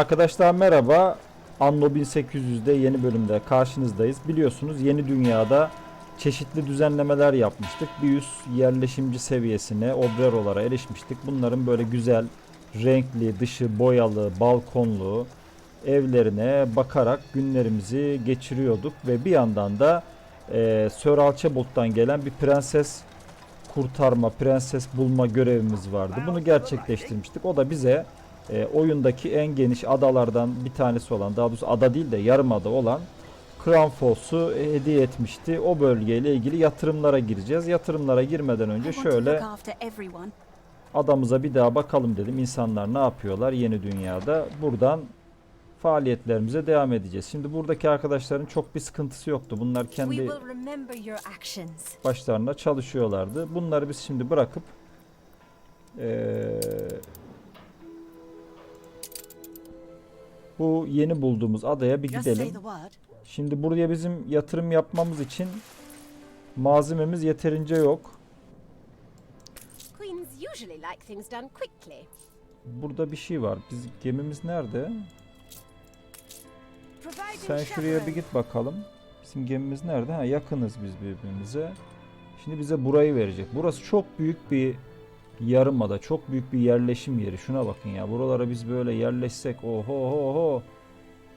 Arkadaşlar merhaba. Anno 1800'de yeni bölümde karşınızdayız. Biliyorsunuz yeni dünyada çeşitli düzenlemeler yapmıştık. Bir üst yerleşimci seviyesine, obrerolara erişmiştik. Bunların böyle güzel, renkli, dışı boyalı, balkonlu evlerine bakarak günlerimizi geçiriyorduk. Ve bir yandan da e, Sir Alçebot'tan gelen bir prenses kurtarma, prenses bulma görevimiz vardı. Bunu gerçekleştirmiştik. O da bize e, oyundaki en geniş adalardan bir tanesi olan, daha doğrusu ada değil de yarım ada olan Crown Falls'u hediye etmişti. O bölgeyle ilgili yatırımlara gireceğiz. Yatırımlara girmeden önce şöyle adamıza bir daha bakalım dedim. İnsanlar ne yapıyorlar yeni dünyada. Buradan faaliyetlerimize devam edeceğiz. Şimdi buradaki arkadaşların çok bir sıkıntısı yoktu. Bunlar kendi başlarına çalışıyorlardı. Bunları biz şimdi bırakıp eee, bu yeni bulduğumuz adaya bir gidelim. Şimdi buraya bizim yatırım yapmamız için malzememiz yeterince yok. Burada bir şey var. Biz gemimiz nerede? Sen şuraya bir git bakalım. Bizim gemimiz nerede? Ha yakınız biz birbirimize. Şimdi bize burayı verecek. Burası çok büyük bir yarımada, çok büyük bir yerleşim yeri. Şuna bakın ya. Buralara biz böyle yerleşsek oho oho oho.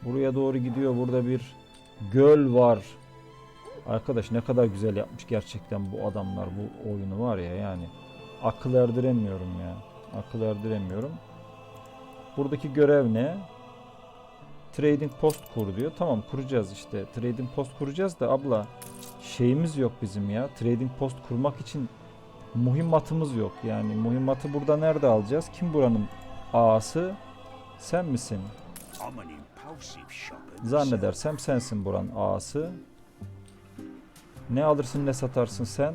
Buraya doğru gidiyor. Burada bir göl var. Arkadaş ne kadar güzel yapmış gerçekten bu adamlar bu oyunu var ya yani. Akıl erdiremiyorum ya. Akıl erdiremiyorum. Buradaki görev ne? Trading post kur diyor. Tamam kuracağız işte. Trading post kuracağız da abla şeyimiz yok bizim ya. Trading post kurmak için mühimmatımız yok. Yani mühimmatı burada nerede alacağız? Kim buranın ağası? Sen misin? Zannedersem sensin buranın ağası. Ne alırsın ne satarsın sen?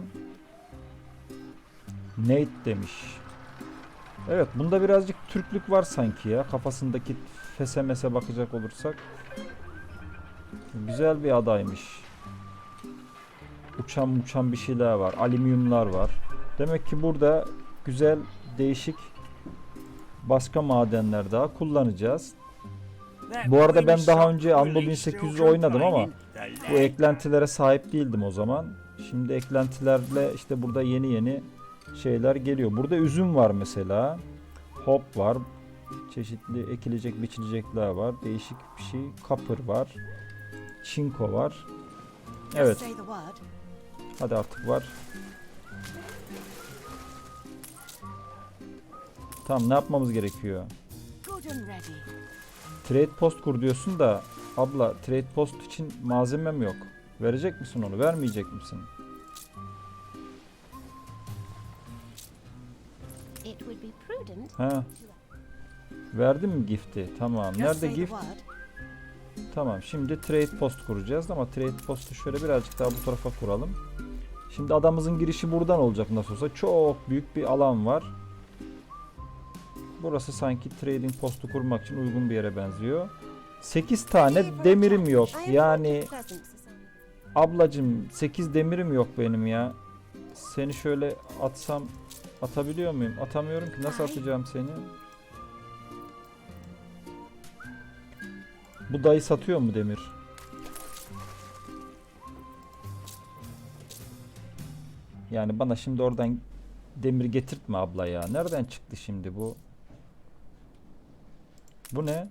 Nate demiş. Evet bunda birazcık Türklük var sanki ya. Kafasındaki fesemese bakacak olursak. Güzel bir adaymış. Uçan uçan bir şeyler var. Alüminyumlar var. Demek ki burada güzel değişik başka madenler daha kullanacağız. Bu arada ben daha önce Anno 1800 oynadım ama Bu eklentilere sahip değildim o zaman. Şimdi eklentilerle işte burada yeni yeni şeyler geliyor. Burada üzüm var mesela. Hop var. Çeşitli ekilecek biçilecekler var. Değişik bir şey. Kapır var. Çinko var. Evet. Hadi artık var. Tamam ne yapmamız gerekiyor? Trade post kur diyorsun da abla trade post için malzemem yok. Verecek misin onu? Vermeyecek misin? Ha. Verdin mi gift'i? Tamam. Nerede gift? Tamam. Şimdi trade post kuracağız ama trade post'u şöyle birazcık daha bu tarafa kuralım. Şimdi adamımızın girişi buradan olacak nasıl olsa. Çok büyük bir alan var. Burası sanki trading postu kurmak için uygun bir yere benziyor. 8 tane demirim yok. Yani ablacım 8 demirim yok benim ya. Seni şöyle atsam atabiliyor muyum? Atamıyorum ki. Nasıl atacağım seni? Bu dayı satıyor mu demir? Yani bana şimdi oradan demir getirtme abla ya. Nereden çıktı şimdi bu? Bu ne?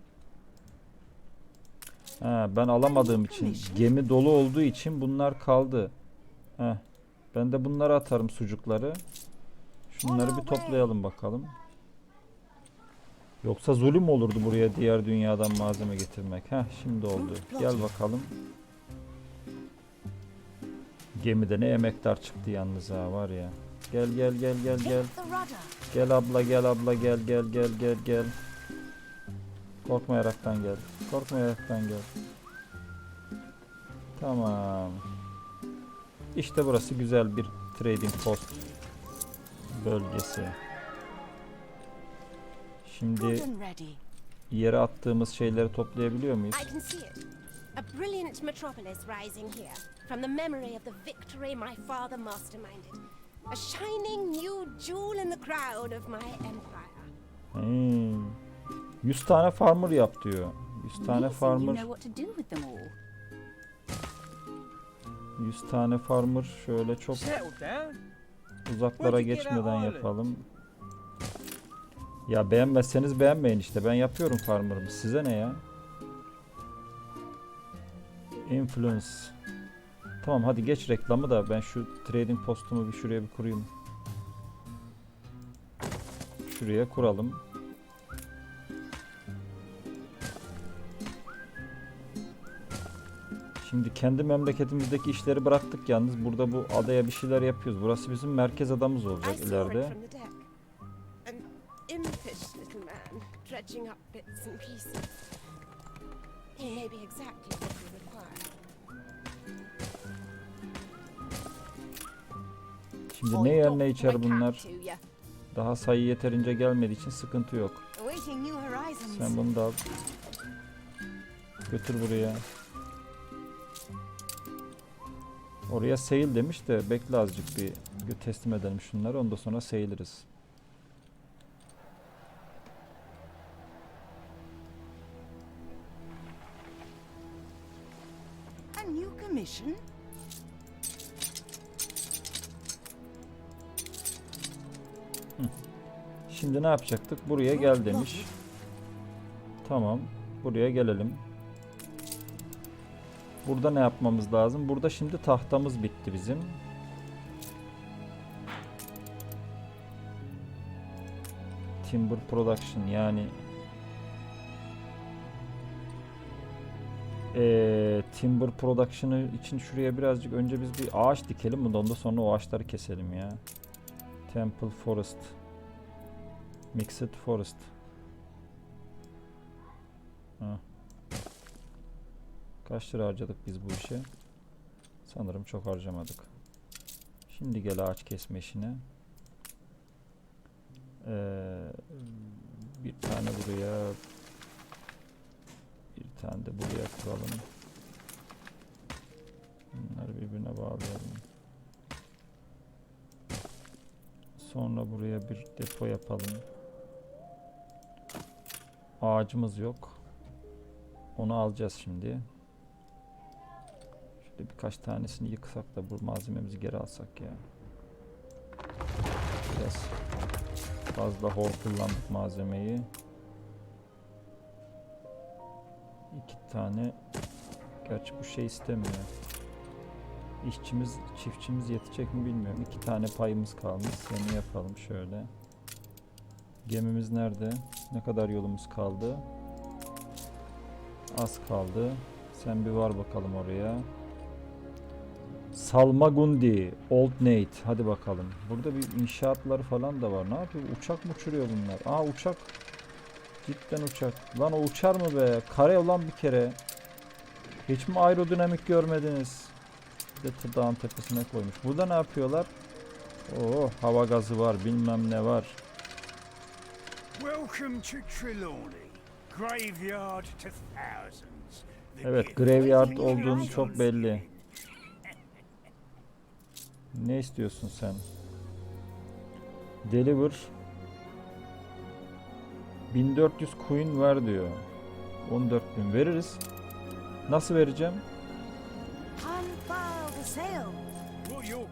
Ha, ben alamadığım için gemi dolu olduğu için bunlar kaldı. Heh. Ben de bunları atarım sucukları. Şunları bir toplayalım bakalım. Yoksa zulüm olurdu buraya diğer dünyadan malzeme getirmek. Heh şimdi oldu. Gel bakalım. Gemide ne emektar çıktı yalnız ha var ya. Gel gel gel gel gel. Gel abla gel abla gel gel gel gel gel. Korkmayaraktan gel. Korkmayaraktan gel. Tamam. İşte burası güzel bir trading post bölgesi. Şimdi yere attığımız şeyleri toplayabiliyor muyuz? A brilliant metropolis rising here, from the memory of the victory my father masterminded. A shining new jewel in the crown of my empire. Hmm. 100 tane farmer yap diyor. 100 tane farmer, know what to do with them all. 100 tane farmer şöyle çok uzaklara geçmeden yapalım. Ya beğenmezseniz beğenmeyin işte. Ben yapıyorum farmer'ımı. Size ne ya? Influence. Tamam hadi geç reklamı da ben şu trading postumu bir şuraya bir kurayım. Şuraya kuralım. Şimdi kendi memleketimizdeki işleri bıraktık yalnız burada bu adaya bir şeyler yapıyoruz. Burası bizim merkez adamız olacak ileride. Şimdi ne yer ne içer bunlar. Daha sayı yeterince gelmediği için sıkıntı yok. Sen bunu da al. Götür buraya. Oraya seyil demiş de bekle azıcık bir teslim edelim şunları ondan sonra seyiliriz. A new commission? Şimdi ne yapacaktık? Buraya gel demiş. Tamam. Buraya gelelim. Burada ne yapmamız lazım? Burada şimdi tahtamız bitti bizim. Timber Production yani Eee Timber Production'ı için şuraya birazcık önce biz bir ağaç dikelim ondan sonra o ağaçları keselim ya. Temple Forest. Mixed Forest. Ha. Kaç lira harcadık biz bu işe? Sanırım çok harcamadık. Şimdi gel ağaç kesme işine. Ee, bir tane buraya bir tane de buraya kuralım. Bunları birbirine bağlayalım. Sonra buraya bir depo yapalım. Ağacımız yok. Onu alacağız şimdi. Şöyle birkaç tanesini yıksak da bu malzememizi geri alsak ya. Biraz fazla hor kullandık malzemeyi. İki tane. Gerçi bu şey istemiyor. İşçimiz, çiftçimiz yetecek mi bilmiyorum. İki tane payımız kalmış. Seni yapalım şöyle. Gemimiz nerede? Ne kadar yolumuz kaldı? Az kaldı. Sen bir var bakalım oraya. Salmagundi, Old Nate. Hadi bakalım. Burada bir inşaatları falan da var. Ne yapıyor? Uçak mı uçuruyor bunlar? Aa uçak. Cidden uçak. Lan o uçar mı be? Kare olan bir kere. Hiç mi aerodinamik görmediniz? Bir de tı- dağın tepesine koymuş. Burada ne yapıyorlar? Oo hava gazı var bilmem ne var. Welcome to Trelawney, graveyard to thousands. Evet, graveyard olduğunu çok belli. Ne istiyorsun sen? Deliver 1400 coin ver diyor. 14000 veririz. Nasıl vereceğim? Unfurl the sail. What your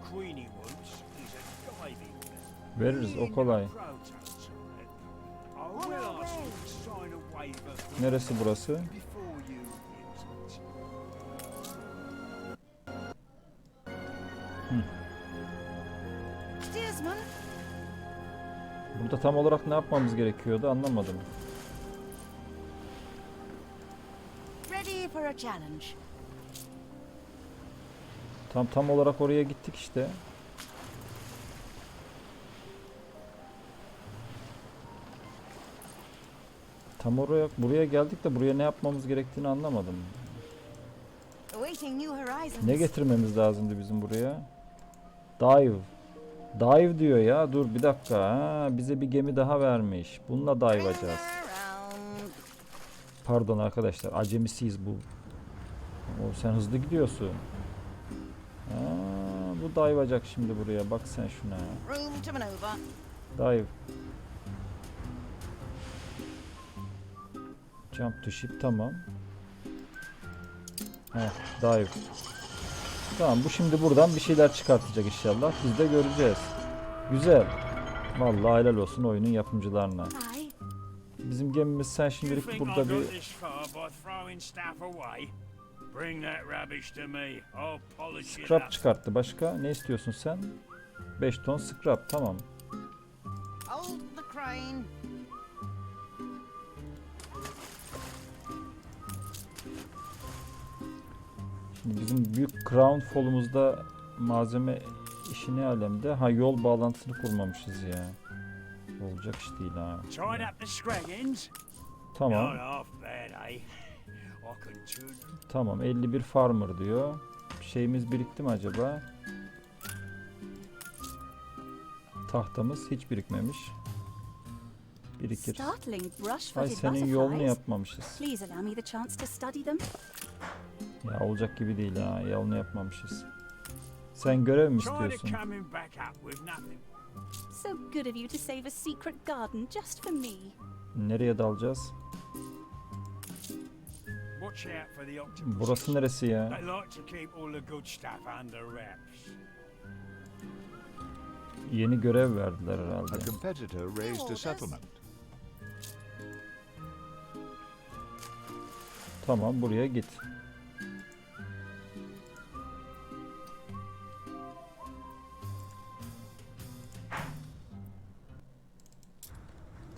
tam olarak ne yapmamız gerekiyordu anlamadım. ready for a challenge. Tam tam olarak oraya gittik işte. Tam oraya buraya geldik de buraya ne yapmamız gerektiğini anlamadım. Ne getirmemiz lazımdı bizim buraya? Dive. Dive diyor ya. Dur bir dakika. Ha, bize bir gemi daha vermiş. Bununla dive around. Pardon arkadaşlar. Acemisiyiz bu. O sen hızlı gidiyorsun. Ha, bu dive'acak şimdi buraya. Bak sen şuna. Dive. Jump to ship tamam. Heh, dive. Tamam bu şimdi buradan bir şeyler çıkartacak inşallah. Biz de göreceğiz. Güzel. Vallahi helal olsun oyunun yapımcılarına. Bizim gemimiz sen şimdilik burada bir scrap çıkarttı. Başka ne istiyorsun sen? 5 ton scrap tamam. Bizim büyük crown fall'umuzda malzeme işi ne alemde? Ha yol bağlantısını kurmamışız ya. Olacak iş değil ha. Tamam. Eh? Tamam 51 farmer diyor. Şeyimiz birikti mi acaba? Tahtamız hiç birikmemiş. Birikir. Ay senin yolunu yapmamışız. Ya olacak gibi değil ha. Yolunu yapmamışız. Sen görev mi istiyorsun? So good of you to save a secret garden just for me. Nereye dalacağız? Burası neresi ya? Yeni görev verdiler herhalde. A competitor raised a settlement. Tamam buraya git.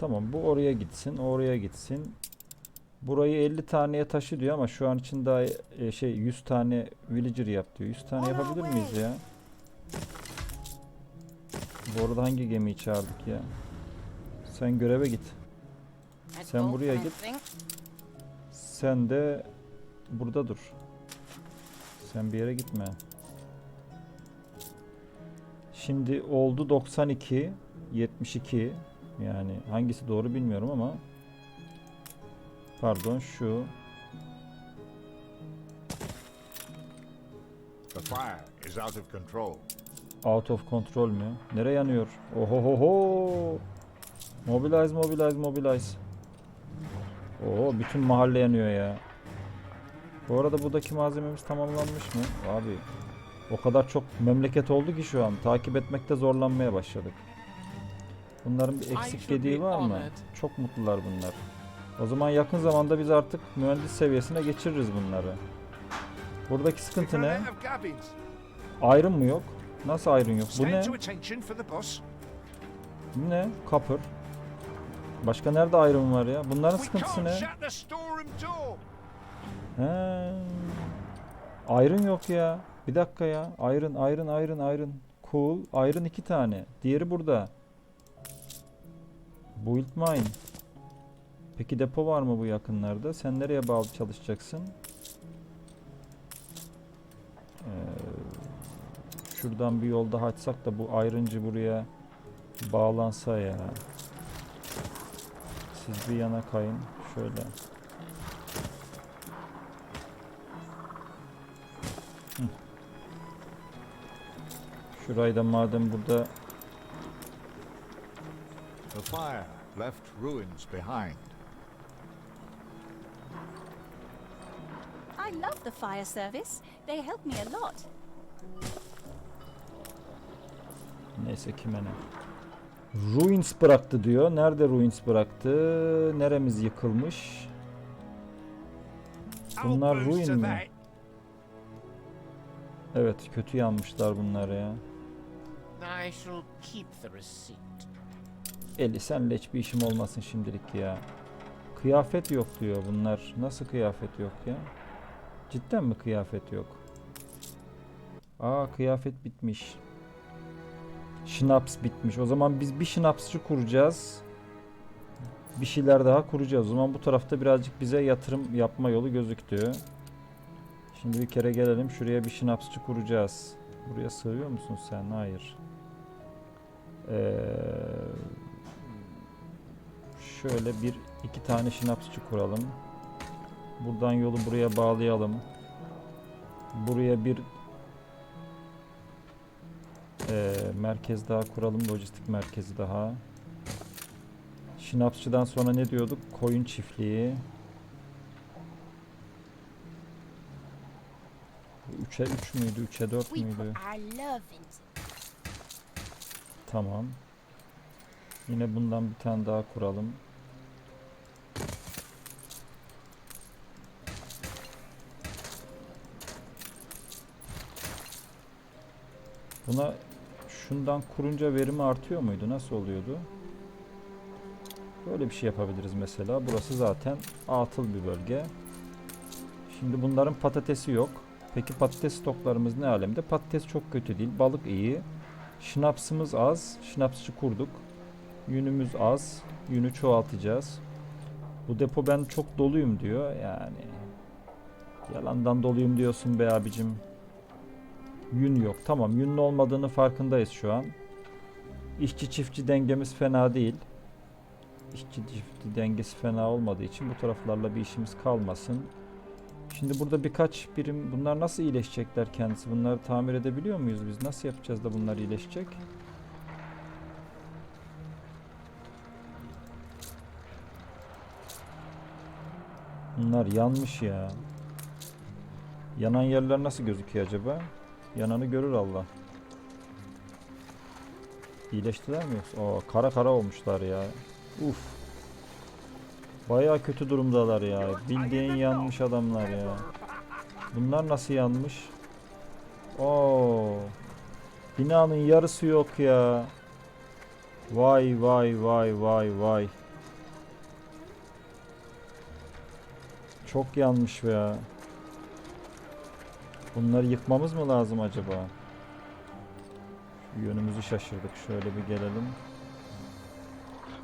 Tamam bu oraya gitsin, oraya gitsin. Burayı 50 taneye taşı diyor ama şu an için daha e, şey 100 tane villager yap diyor. 100 tane yapabilir miyiz ya? Bu arada hangi gemiyi çağırdık ya? Sen göreve git. Sen buraya git. Sen de burada dur. Sen bir yere gitme. Şimdi oldu 92, 72. Yani hangisi doğru bilmiyorum ama pardon şu The fire is out of control. out of control mü? Nere yanıyor? Ohohoho. Mobilize, mobilize, mobilize. Oo bütün mahalle yanıyor ya. Bu arada buradaki malzememiz tamamlanmış mı? Abi o kadar çok memleket oldu ki şu an takip etmekte zorlanmaya başladık. Bunların bir eksik should gediği be var mı? Çok mutlular bunlar. O zaman yakın zamanda biz artık mühendis seviyesine geçiririz bunları. Buradaki sıkıntı ne? Ayrım mı yok? Nasıl ayrım yok? Bu ne? Bu ne? Copper. Başka nerede ayrım var ya? Bunların sıkıntısı ne? He. Iron yok ya. Bir dakika ya. Iron, iron, iron, iron. Cool. Iron iki tane. Diğeri burada. Build mine. Peki depo var mı bu yakınlarda? Sen nereye bağlı çalışacaksın? Ee, şuradan bir yol daha açsak da bu ayrıncı buraya bağlansa ya. Siz bir yana kayın. Şöyle. Şurayı da madem burada The fire left ruins behind. I love the fire service. They help me a lot. neyse kime ne. Ruins bıraktı diyor. Nerede ruins bıraktı? Neremiz yıkılmış? Bunlar ruin mi? Evet kötü yanmışlar bunlar ya. I shall keep the receipt. Eli senle hiçbir işim olmasın şimdilik ya. Kıyafet yok diyor bunlar. Nasıl kıyafet yok ya? Cidden mi kıyafet yok? Aa kıyafet bitmiş. Şınaps bitmiş. O zaman biz bir şınapsçı kuracağız. Bir şeyler daha kuracağız. O zaman bu tarafta birazcık bize yatırım yapma yolu gözüktü. Şimdi bir kere gelelim. Şuraya bir şınapsçı kuracağız. Buraya sığıyor musun sen? Hayır. Ee, Şöyle bir iki tane şinapsçı kuralım. Buradan yolu buraya bağlayalım. Buraya bir e, merkez daha kuralım. Lojistik merkezi daha. Şinapsçıdan sonra ne diyorduk? Koyun çiftliği. 3'e 3 müydü? 3'e 4 müydü? Tamam. Yine bundan bir tane daha kuralım. Buna şundan kurunca verimi artıyor muydu? Nasıl oluyordu? Böyle bir şey yapabiliriz mesela. Burası zaten atıl bir bölge. Şimdi bunların patatesi yok. Peki patates stoklarımız ne alemde? Patates çok kötü değil. Balık iyi. Şınapsımız az. Şınapsçı kurduk. Yünümüz az. Yünü çoğaltacağız. Bu depo ben çok doluyum diyor. Yani yalandan doluyum diyorsun be abicim. Yün yok. Tamam yünün olmadığını farkındayız şu an. İşçi çiftçi dengemiz fena değil. İşçi çiftçi dengesi fena olmadığı için bu taraflarla bir işimiz kalmasın. Şimdi burada birkaç birim bunlar nasıl iyileşecekler kendisi? Bunları tamir edebiliyor muyuz biz? Nasıl yapacağız da bunlar iyileşecek? Bunlar yanmış ya. Yanan yerler nasıl gözüküyor acaba? Yananı görür Allah. İyileştiler mi yoksa? Oo, kara kara olmuşlar ya. Uf. Baya kötü durumdalar ya. Bildiğin yanmış adamlar ya. Bunlar nasıl yanmış? Oo. Binanın yarısı yok ya. Vay vay vay vay vay. Çok yanmış ya. Bunları yıkmamız mı lazım acaba? Şu yönümüzü şaşırdık. Şöyle bir gelelim.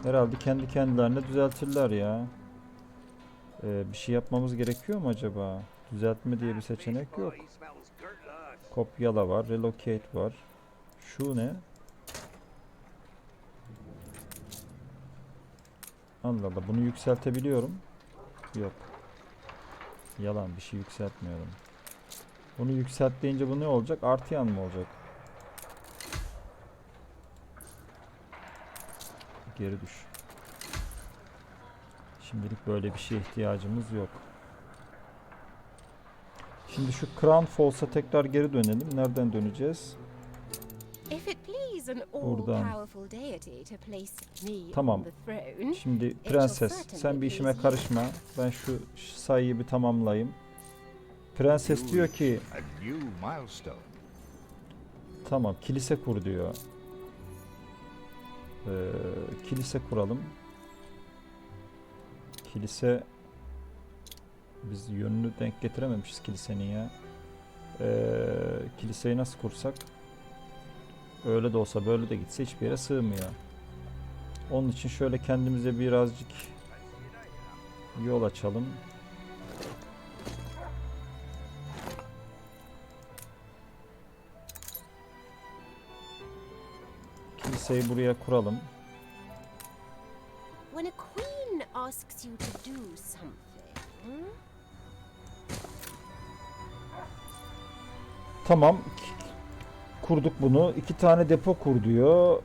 Herhalde kendi kendilerine düzeltirler ya. Ee, bir şey yapmamız gerekiyor mu acaba? Düzeltme diye bir seçenek yok. Kopyala var, relocate var. Şu ne? Allah Allah bunu yükseltebiliyorum. Yok. Yalan bir şey yükseltmiyorum. Bunu yükselt deyince bu ne olacak? Artı yan mı olacak? Geri düş. Şimdilik böyle bir şeye ihtiyacımız yok. Şimdi şu Crown Falls'a tekrar geri dönelim. Nereden döneceğiz? Buradan. Tamam. Şimdi prenses sen bir işime karışma. Ben şu sayıyı bir tamamlayayım. Prenses diyor ki tamam kilise kur diyor. Ee, kilise kuralım. Kilise biz yönünü denk getirememişiz kilisenin ya. Ee, kiliseyi nasıl kursak? Öyle de olsa böyle de gitse hiçbir yere sığmıyor. Onun için şöyle kendimize birazcık yol açalım. Kiliseyi buraya kuralım. when a queen asks you to do something, Tamam. Kurduk bunu. İki tane depo kur diyor.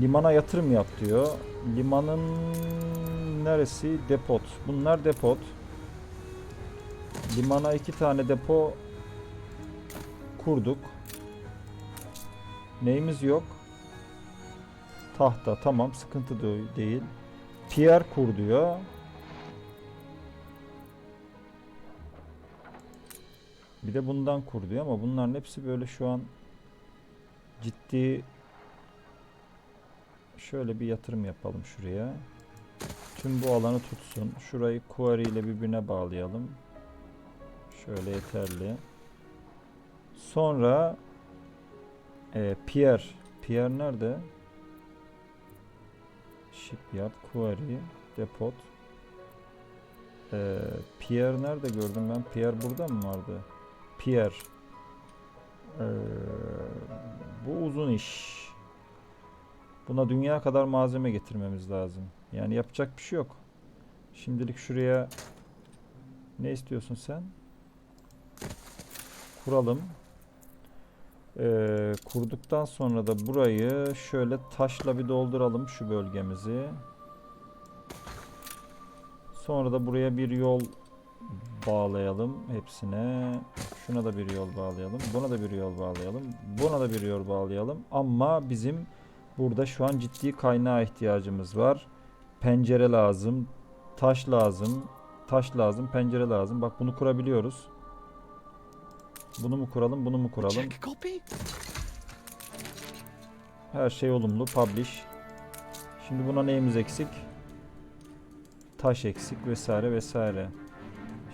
Limana yatırım yap diyor. Limanın neresi? Depot. Bunlar depot. Limana iki tane depo kurduk. Neyimiz yok? Tahta. Tamam. Sıkıntı değil. Pier kur diyor. Bir de bundan kur diyor ama bunların hepsi böyle şu an ciddi şöyle bir yatırım yapalım şuraya. Tüm bu alanı tutsun. Şurayı quarry ile birbirine bağlayalım. Şöyle yeterli. Sonra e, pier. Pier nerede? Shipyard, quarry, depot. E, pier nerede gördüm ben? Pier burada mı vardı? Pierre. Ee, bu uzun iş. Buna dünya kadar malzeme getirmemiz lazım. Yani yapacak bir şey yok. Şimdilik şuraya ne istiyorsun sen? Kuralım. Ee, kurduktan sonra da burayı şöyle taşla bir dolduralım şu bölgemizi. Sonra da buraya bir yol bağlayalım hepsine. Şuna da bir yol bağlayalım. Buna da bir yol bağlayalım. Buna da bir yol bağlayalım. Ama bizim burada şu an ciddi kaynağa ihtiyacımız var. Pencere lazım. Taş lazım. Taş lazım. Pencere lazım. Bak bunu kurabiliyoruz. Bunu mu kuralım? Bunu mu kuralım? Her şey olumlu. Publish. Şimdi buna neyimiz eksik? Taş eksik vesaire vesaire.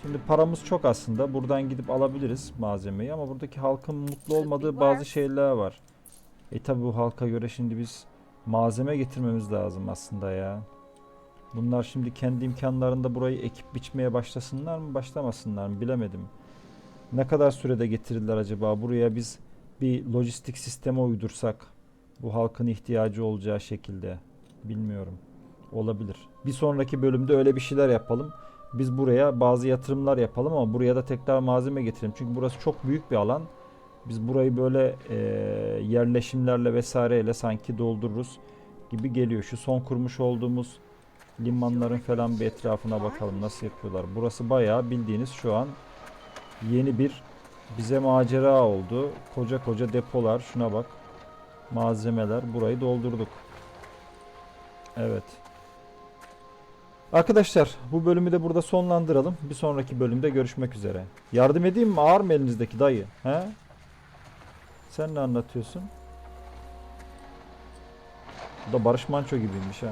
Şimdi paramız çok aslında. Buradan gidip alabiliriz malzemeyi ama buradaki halkın mutlu olmadığı bazı şeyler var. E tabi bu halka göre şimdi biz malzeme getirmemiz lazım aslında ya. Bunlar şimdi kendi imkanlarında burayı ekip biçmeye başlasınlar mı başlamasınlar mı bilemedim. Ne kadar sürede getirirler acaba buraya biz bir lojistik sisteme uydursak bu halkın ihtiyacı olacağı şekilde bilmiyorum. Olabilir. Bir sonraki bölümde öyle bir şeyler yapalım. Biz buraya bazı yatırımlar yapalım ama buraya da tekrar malzeme getirelim. Çünkü burası çok büyük bir alan. Biz burayı böyle e, yerleşimlerle vesaireyle sanki doldururuz gibi geliyor. Şu son kurmuş olduğumuz limanların falan bir etrafına bakalım nasıl yapıyorlar. Burası bayağı bildiğiniz şu an yeni bir bize macera oldu. Koca koca depolar şuna bak. Malzemeler burayı doldurduk. Evet. Arkadaşlar bu bölümü de burada sonlandıralım. Bir sonraki bölümde görüşmek üzere. Yardım edeyim mi? Ağır mı elinizdeki dayı? He? Sen ne anlatıyorsun? Bu da Barış Manço gibiymiş ha.